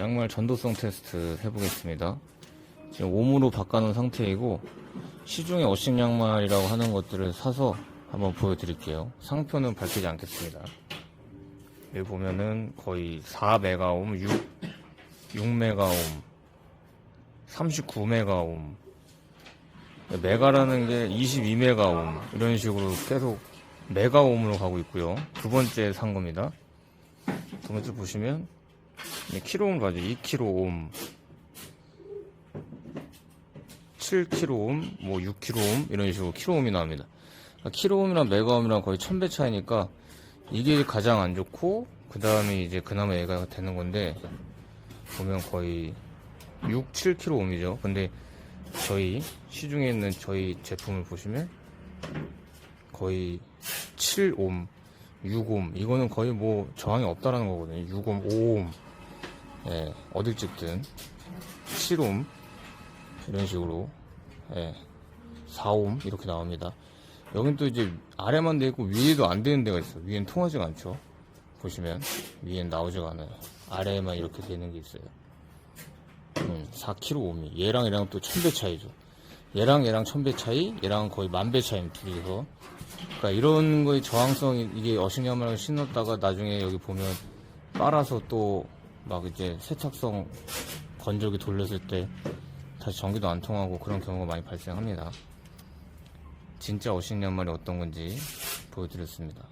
양말 전도성 테스트 해보겠습니다. 지금 옴으로 바꿔놓은 상태이고 시중에 어싱 양말이라고 하는 것들을 사서 한번 보여드릴게요. 상표는 밝히지 않겠습니다. 여기 보면은 거의 4메가옴, 6, 6메가옴, 39메가옴, 메가라는 게 22메가옴 이런 식으로 계속 메가옴으로 가고 있고요. 두 번째 산 겁니다. 두 번째 보시면 킬로옴 가죠. 2킬로옴, 7킬로옴, 뭐 6킬로옴 이런 식으로 킬로옴이 나옵니다. 그러니까 킬로옴이랑 메가옴이랑 거의 1000배 차이니까 이게 가장 안 좋고 그 다음에 이제 그나마 얘가 되는 건데 보면 거의 6, 7킬로옴이죠. 근데 저희 시중에 있는 저희 제품을 보시면 거의 7옴, 6옴 이거는 거의 뭐 저항이 없다라는 거거든요. 6옴, 5옴 예, 어딜 찍든 7옴 이런 식으로 예, 4옴 이렇게 나옵니다. 여긴 또 이제 아래만 돼 있고 위에도 안 되는 데가 있어요. 위엔 통하지가 않죠. 보시면 위엔 나오지가 않아요. 아래에만 이렇게 되는 게 있어요. 음, 4kg 옴이 얘랑 얘랑 또 1000배 차이죠. 얘랑 얘랑 1000배 차이, 얘랑 거의 만배 차이 둘이서. 그러니까 이런 거의 저항성이 이게 어싱야말을 신었다가 나중에 여기 보면 빨아서 또 막 이제 세탁성 건조기 돌렸을 때 다시 전기도 안 통하고 그런 경우가 많이 발생합니다. 진짜 어싱 양말이 어떤 건지 보여드렸습니다.